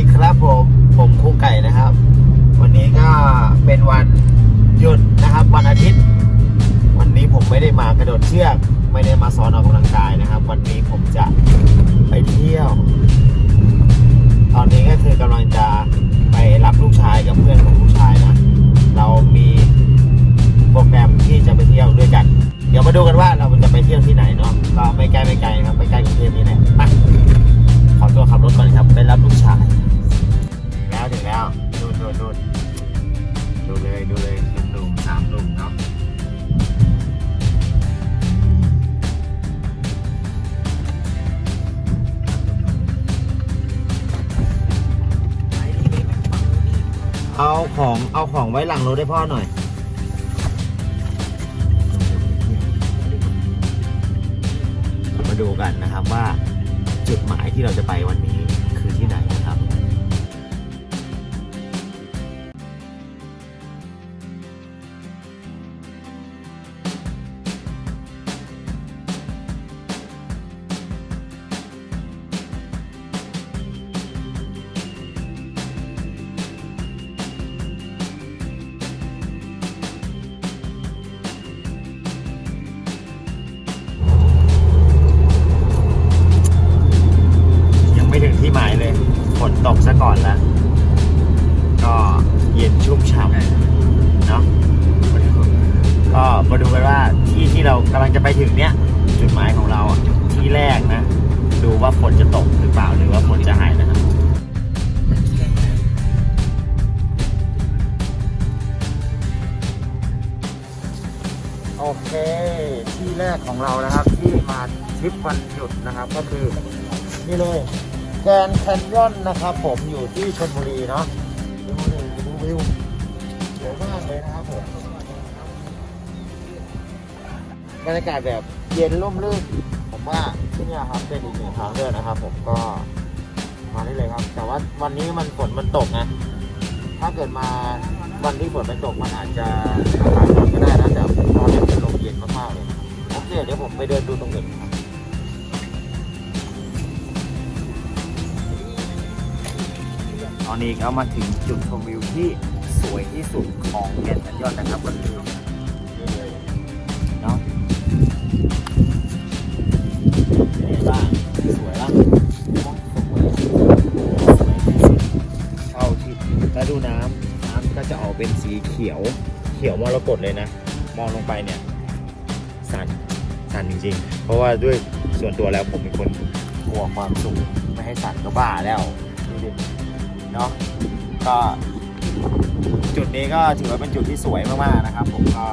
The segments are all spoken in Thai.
ดีครับผมผมครูไก่นะครับ วันนี้ก็เป็นวันหยุดนะครับ วันอาทิตย์ วันนี้ผมไม่ได้มากระโดดเชือกไม่ได้มาสอนออกกำลังกายนะครับ วันนี้ผมจะไปเที่ยว ตอนนี้ก็คือกำลังจะไปรับลูกชายกับเพื่อนของลูกชายนะ เรามีโปรแกรมที่จะไปเที่ยวด้วยกัน เดี๋ยวมาดูกันว่าเราจะไปเที่ยวที่ไหนเนาะก็ไม่ไกลไม่ไกลครับไม่ไกลกรุงเทพนี่แหละไป ไว้หลังรถให้พ่อหน่อย มาดูกันนะครับว่าจุดหมายที่เราจะไปวันนี้ อนแล้ว ก็เย็นชุ่มฉ่ำเนาะก็มาดูกันว่าที่ที่เรากำลังจะไปถึงเนี้ยจุดหมายของเราอะที่แรกนะ ดูว่าฝนจะตกหรือเปล่าหรือว่าฝนจะหายนะครับโอเคที่แรกของเรานะครับ ที่มาทริปวันหยุดนะครับ ก็คือนี่เลย แกนแคนยอนนะครับผมอยู่ที่ชลบุรีเนาะดูวิวดูวิวสวยมากเลยนะครับผมบรรยากาศแบบเย็นร่มรื่นผมว่าที่เนี่ยครับเป็นอีกหนึ่งทางเลือกนะครับ ผมก็มาได้เลยครับ แต่ว่าวันนี้มันฝนมันตกนะถ้าเกิดมาวันที่ฝนไม่ตกมันอาจจะอากาศร้อนก็ได้นะแต่ตอนนี้เป็นลมเย็นมากๆเลยโอเคเดี๋ยวผมไปเดินดูตรงอื่นครับ อนนี้ก็มาถึงจุดชมวิวที่สวยที่สุดของแก่นแคนยอนนะครับก็คือนี่เนาะเป็นไงบ้างสวยละมองสวยสวยที่สุดเท่าที่แล้วดูน้ำน้ำก็จะออกเป็นสีเขียวเขียวมรกตเลยนะ มองลงไปเนี่ยสันสันจริงๆ เพราะว่าด้วยส่วนตัวแล้วผมเป็นคนกลัวความสูงไม่ให้สันก็บ้าแล้วดูดิ เนาะก็จุดนี้ก็ถือว่าเป็นจุดที่สวยมากๆนะครับ ผมก็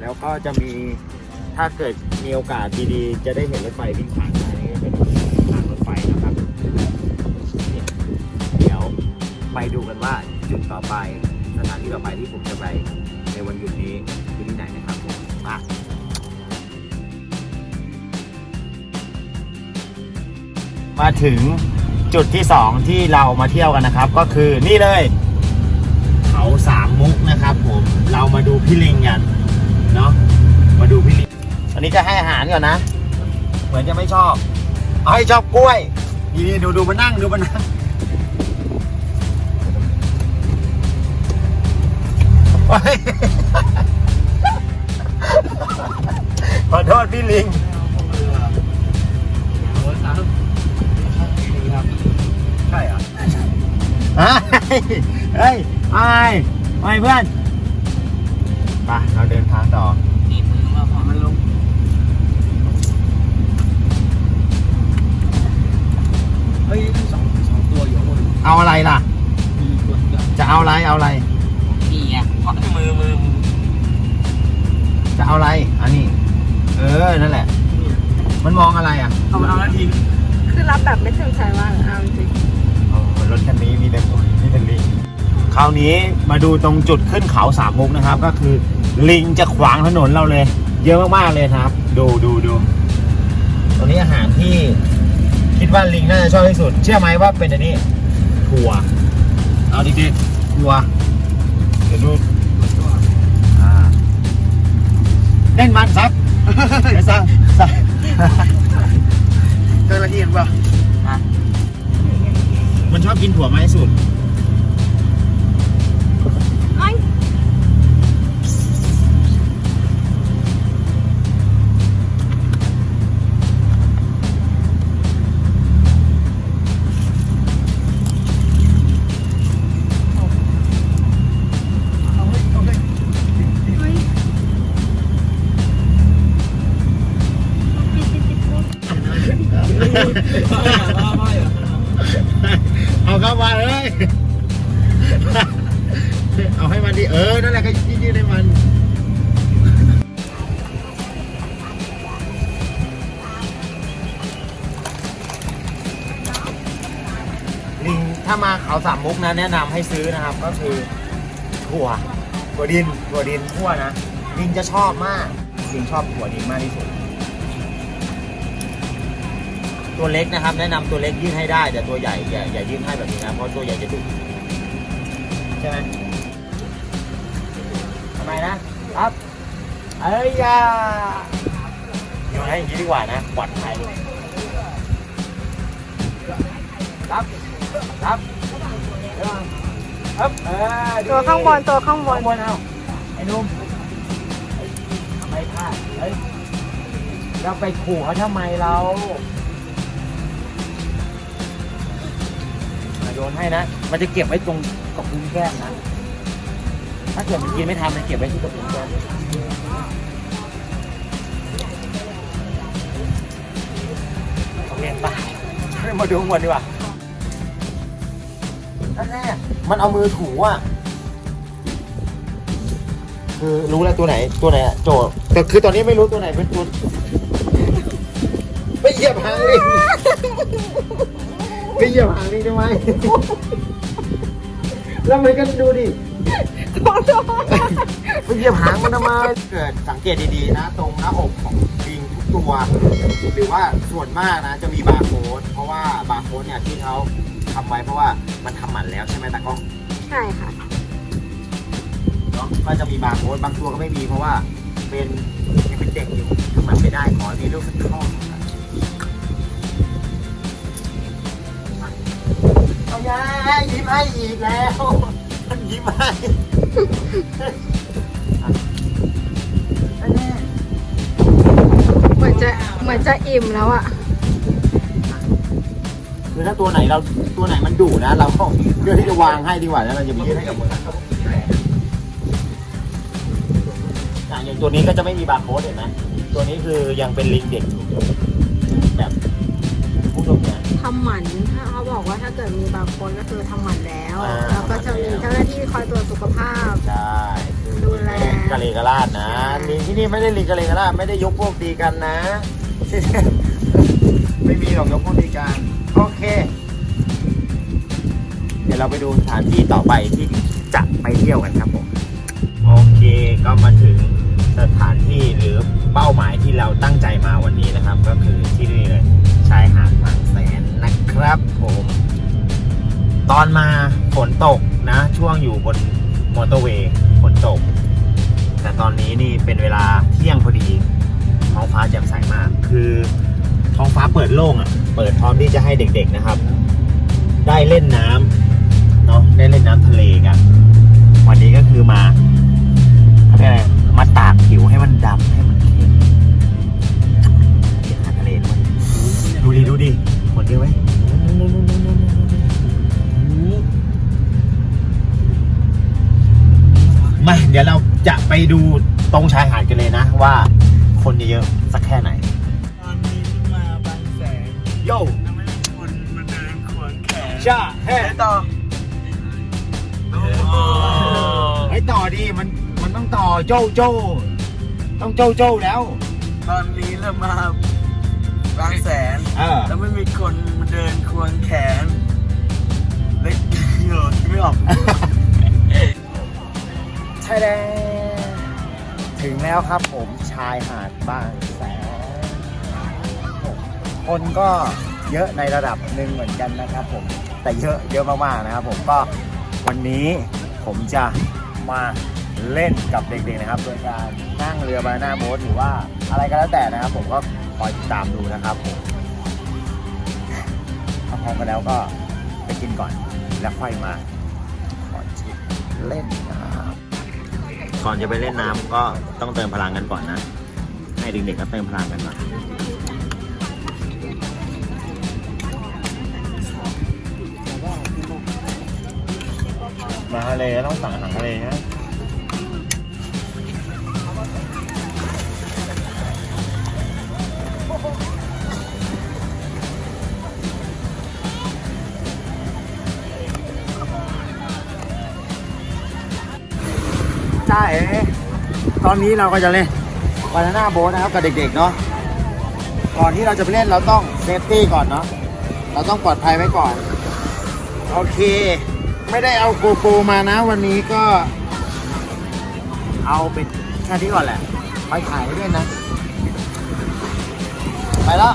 แล้วก็จะมีถ้าเกิดมีโอกาสดีๆ จะได้เห็นรถไฟวิ่งผ่านอันนี้เป็นทางรถไฟนะครับ เดี๋ยวไปดูกันว่าจุดต่อไปสถานที่ต่อไปที่ผมจะไปในวันหยุดนี้คือที่ไหนนะครับผมมามาถึง จุดที่สองที่เรามาเที่ยวกันนะครับ ก็คือนี่เลย เขาสามมุกนะครับ ผมเรามาดูพี่ลิงกันเนาะมาดูพี่ลิงอันนี้จะให้อาหารก่อนนะ เหมือนจะไม่ชอบ เอาให้ชอบกล้วยนี่นี่ดูดูมานั่งดูมานั่งขอโทษพี่ลิง เฮ้ยเฮ้ยไอ้ไอ้เพื่อนไปเราเดินทางต่อหนีบมือมาพอมันลงเฮ้ยสองสองตัวอยู่ข้างบนเอาอะไรล่ะ มีตัวเดียวจะเอาอะไรเอาอะไร นี่ไงเกาะที่มือมือจะเอาอะไรอันนี้ เออนั่นแหละ มันมองอะไรอะเอาเอาแล้วทิ้งคือรับแบบไม่เชิงชายว่างเอาจริงโอ้ รถคันนี้มีแต่คนมีแต่ลิงคราวนี้มาดูตรงจุดขึ้นเขาสามมุกนะครับ ก็คือลิงจะขวางถนนเราเลย เยอะมากๆเลยครับ ดูดูดูตรงนี้อาหารที่คิดว่าลิงน่าจะชอบที่สุด เชื่อไหมว่าเป็นอันนี้ถั่วเอาดิกๆถั่วเดี๋ยวดูอ่าเล่นมันซับไอ้ซับซับเจ้าหน้าที่เห็นป่ะ มันมันชอบกินถั่วไหมสุด ไอ้ยเอาไว้เอาไว้เฮ้ยปิดปิดปิดปิดเอาไว้ เอาเข้ามาเลยเอาให้มันดิเออ นั่นแหละก็ยืดให้มันลิงถ้ามาเขาสามมุกนะแนะนำให้ซื้อนะครับ ก็คือถั่วถั่วดินถั่วดินทั่วนะลิงจะชอบมากลิงชอบถั่วดินมากที่สุด ตัวเล็กนะครับ แนะนำตัวเล็กยื่นให้ได้แต่ตัวใหญ่อย่าอย่ายื่นให้แบบนี้นะเพราะตัวใหญ่จะดุใช่ไหมทำไมนะครับเอ้ยอยาอยู่ให้อย่างนี้ดีกว่านะปลอดภัยครับครับครับเออดีตัวข้างบนตัวข้างบนข้างบนเอาไอ้หนุ่มไม่พลาดเฮ้ยเราไปขู่เขาทำไมเรา ยนให้นะ มันจะเก็บไว้ตรงกับพื้นแก้มนะ ถ้าเกิดมันกินไม่ทันมันเก็บไว้ที่กับพื้นแก้มโอเคไปมาดูข้างบนดีกว่านั่นแน่มันเอามือถูอะ คือรู้แล้วตัวไหนตัวไหนอะโจทย์แต่คือตอนนี้ไม่รู้ตัวไหนเป็นตัวไปเหยียบหางลิง ไปเหยียบหางลิงทำไม แล้วมันก็ดูดิไปเหยียบหางมันทำไม เกิดสังเกตดีๆนะ ตรงหน้าอกของลิงทุกตัว หรือว่าส่วนมากนะจะมีบาร์โค้ดเพราะว่าบาร์โค้ดเนี่ยที่เขาทำไว้เพราะว่ามันทำหมันแล้วใช่ไหมตากล้องใช่ค่ะ เนาะก็จะมีบาร์โค้ดบางตัวก็ไม่มีเพราะว่าเป็นยังเป็นเด็กอยู่ทำมันไม่ได้ขอให้มีลูกสักข้อ เอายายยิ้มให้อีกแล้วมันยิ้มให้อันนี้เหมือนจะเหมือนจะอิ่มแล้วอะคือถ้าตัวไหนเราตัวไหนมันดุนะเราก็เลือกที่จะวางให้ดีกว่าแล้วเราจะไปยื่นให้กับคนอื่นอะอย่างตัวนี้ก็จะไม่มีบาร์โค้ดเห็นไหมตัวนี้คือยังเป็นลิงเด็กอยู่ ทำหมันถ้าเขาบอกว่าถ้าเกิดมีบางคนก็คือทำหมันแล้ว อ่า แล้วก็จะมีเจ้าหน้าที่คอยตรวจสุขภาพ ใช่คือดูแล กะเลกะลาดนะลิงที่นี่ไม่ได้ลิงกะเลกะลาดไม่ได้ยกพวกตีกันนะ ไม่มีหรอกยกพวกตีกันโอเค เดี๋ยวเราไปดูสถานที่ต่อไปที่จะไปเที่ยวกันครับผมโอเคก็มาถึงสถานที่หรือเป้าหมายที่เราตั้งใจมาวันนี้นะครับ ก็คือที่นี่เลยชายหาดบางแสนนะ ครับผม ตอนมาฝนตกนะ ช่วงอยู่บนมอเตอร์เวย์ฝนตก แต่ตอนนี้นี่เป็นเวลาเที่ยงพอดี ท้องฟ้าแจ่มใสมาก คือท้องฟ้าเปิดโล่งอะ เปิดพร้อมที่จะให้เด็กๆนะครับ ได้เล่นน้ำเนาะได้เล่นน้ำทะเลกัน วันนี้ก็คือมาเขาเรียกอะไรมาตากผิวให้มันดำให้มันเข้มเห็นอาหาทะเลด้วยดูดิดูดิหมดเยอะไหม มาเดี๋ยวเราจะไปดูตรงชายหาดกันเลยนะ ว่าคนเยอะๆสักแค่ไหน ตอนนี้มาบางแสนโย่ยังไม่มีคนมาเดินขวนแขนช่าเฮ้ไปต่อโอ้โหไอ้ต่อดิมันมันต้องต่อโจ้โจ้ต้องโจ้โจ้แล้ว ตอนนี้เรามา บางแสน เออ แล้วไม่มีคนมาเดินควงแขน เล็กเหรอคิดไม่ออกใช่แล้วถึงแล้วครับผมชายหาดบางแสนคนก็เยอะในระดับหนึ่งเหมือนกันนะครับผมแต่เยอะเยอะมากๆนะครับผมก็วันนี้ผมจะมาเล่นกับเด็กๆนะครับ โดยการนั่งเรือบานาน่าโบ๊ทหรือว่าอะไรก็แล้วแต่นะครับ ผมก็ คอยติดตามดูนะครับผมถ้าพร้อมกันแล้วก็ไปกินก่อน แล้วค่อยมาขอจิบเล่นน้ำก่อนจะไปเล่นน้ำก็ต้องเติมพลังกันก่อนนะ ให้เด็กๆก็เติมพลังกันก่อนมาทะเลต้องสั่งอาหารทะเลนะ ใช่ตอนนี้เราก็จะเล่นบานาน่าโบ๊ทนะครับกับเด็กๆเนาะก่อนที่เราจะไปเล่นเราต้องเซฟตี้ก่อนเนาะเราต้องปลอดภัยไว้ก่อน โอเค ไม่ได้เอาโกโปรมานะ วันนี้ก็ เอาเป็นแค่นี้ก่อนแหละไปถ่ายไว้ด้วยนะ ไปแล้ว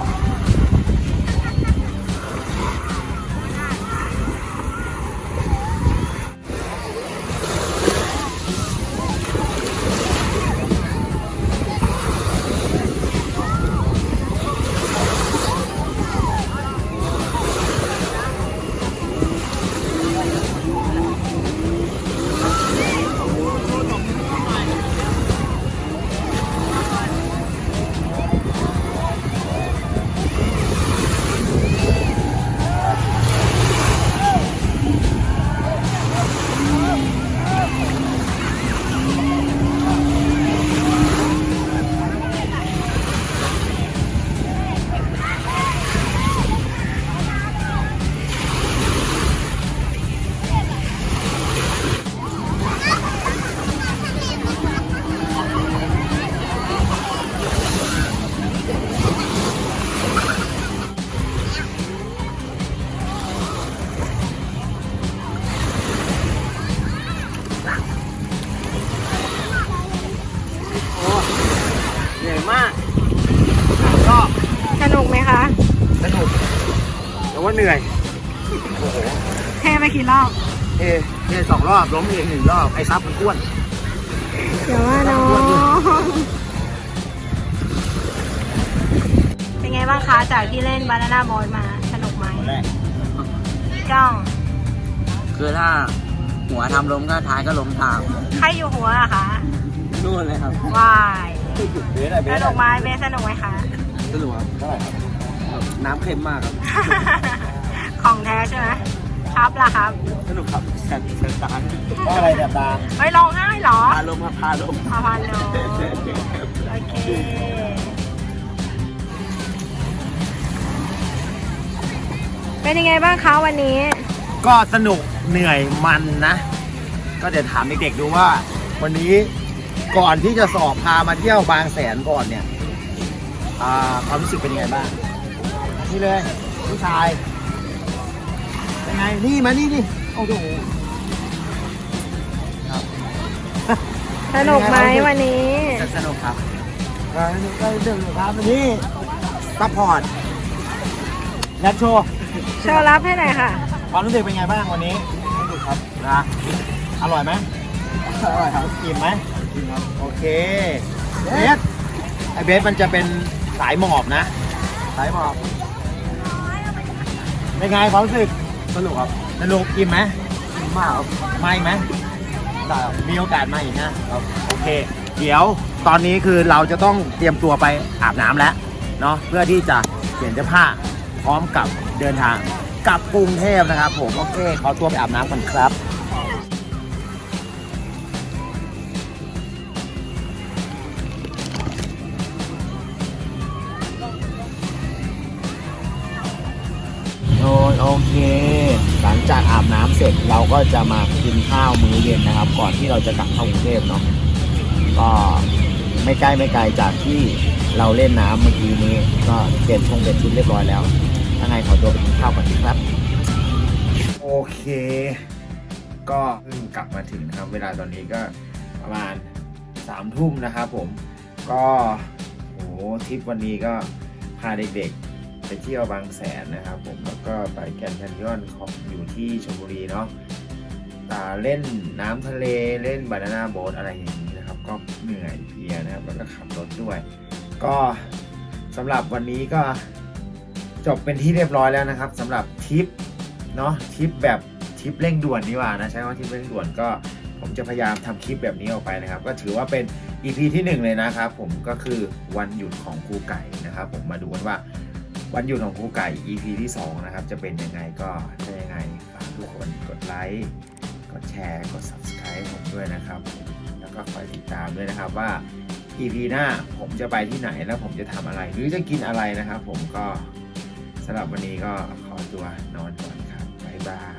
เหนื่อยมากก็สนุกไหมคะสนุกแต่ว่าเหนื่อยโอ้โหเท่ไปกี่รอบเอะเนี่ยสองรอบล้มเองหนึ่งรอบไอ้ซับมันอ้วนเดี๋ยวว่าน้องเป็นไงบ้างคะจากที่เล่นบานาน่าบอลมาสนุกไหมคนแรกจ้อง คือถ้าหัวทำล้มก็ท้ายก็ล้มตามใครอยู่หัวอะคะนู่นเลยครับวายเบ สอะไรเบสสนุกไหมเบสสนุกไหมคะ สนุกครับเท่าไหร่ครับน้ำเค็มมากครับ ของแท้ใช่ไหมครับล่ะครับ สนุกครับแซนแซนตานเพราะอะไรแบบตาไม่ร้องไห้เหรอ พาลมครับพาลมพาพันโลโอเคเป็นยังไงบ้างคะวันนี้ ก็สนุกเหนื่อยมันนะ ก็เดี๋ยวถามเด็กๆดูว่า วันนี้ ก่อนที่จะสอบพามาเที่ยวบางแสนก่อนเนี่ยอ่าความรู้สึกเป็นยังไงบ้างนี่เลยผู้ชายเป็นไงนี่มานี่นี่โอ้โหครับสนุกไหมวันนี้สนุกครับก็ก็เรื่องครับวันนี้ซัพพอร์ตและโชว์โชว์รับให้หน่อยค่ะความรู้สึกเป็นไงบ้างวันนี้สนุกครับนะอร่อยไหมอร่อยครับอิ่มไหมอิ่มครับ โอเคเบสไอเบสมันจะเป็นสายหมอบนะ สายหมอบเป็นไงความรู้สึกสนุกครับสนุกอิ่มไหมมากครับไม่ไหมได้ครับมีโอกาสมาอีกนะครับโอเค เดี๋ยวตอนนี้คือเราจะต้องเตรียมตัวไปอาบน้ำแล้วเนาะเพื่อที่จะเปลี่ยนเสื้อผ้าพร้อมกับเดินทางกลับกรุงเทพนะครับ ผมโอเคขอตัวไปอาบน้ำกันครับ เค หลังจากอาบน้ำเสร็จเราก็จะมากินข้าวมื้อเย็นนะครับ ก่อนที่เราจะกลับเข้ากรุงเทพเนาะก็ไม่ใกล้ไม่ไกลจากที่เราเล่นน้ำเมื่อกี้นี้ก็เปลี่ยนชงเปลี่ยนชุดเรียบร้อยแล้วยังไงขอตัวไปกินข้าวก่อนครับ โอเค ก็เพิ่งกลับมาถึงนะครับ เวลาตอนนี้ก็ประมาณสามทุ่มนะครับผมก็โหทริปวันนี้ก็พาเด็กๆ ไปเที่ยวบางแสนนะครับผมแล้วก็ไปแกนแคนยอนของอยู่ที่ชลบุรีเนาะอ่าเล่นน้ำทะเลเล่นบานาน่าโบ๊ทอะไรอย่างนี้นะครับ ก็เหนื่อยเพลียนะครับแล้วก็ขับรถด้วย ก็สำหรับวันนี้ก็จบเป็นที่เรียบร้อยแล้วนะครับสำหรับทริปเนาะทริปแบบทริปเร่งด่วนนี่ว่านะใช้คำว่าทริปเร่งด่วนก็ผมจะพยายามทำคลิปแบบนี้ออกไปนะครับ ก็ถือว่าเป็น EP ที่หนึ่งเลยนะครับ ผมก็คือวันหยุดของครูไก่นะครับ ผมมาดูกันว่า วันหยุดของครูไก่ EP ที่สองนะครับ จะเป็นยังไงก็ถ้ายังไงฝากทุกคนกดไลค์กดแชร์กด subscribe ผมด้วยนะครับ แล้วก็คอยติดตามด้วยนะครับว่า EP หน้าผมจะไปที่ไหนแล้วผมจะทำอะไร หรือจะกินอะไรนะครับ ผมก็สำหรับวันนี้ก็ขอตัวนอนก่อนครับบ๊ายบาย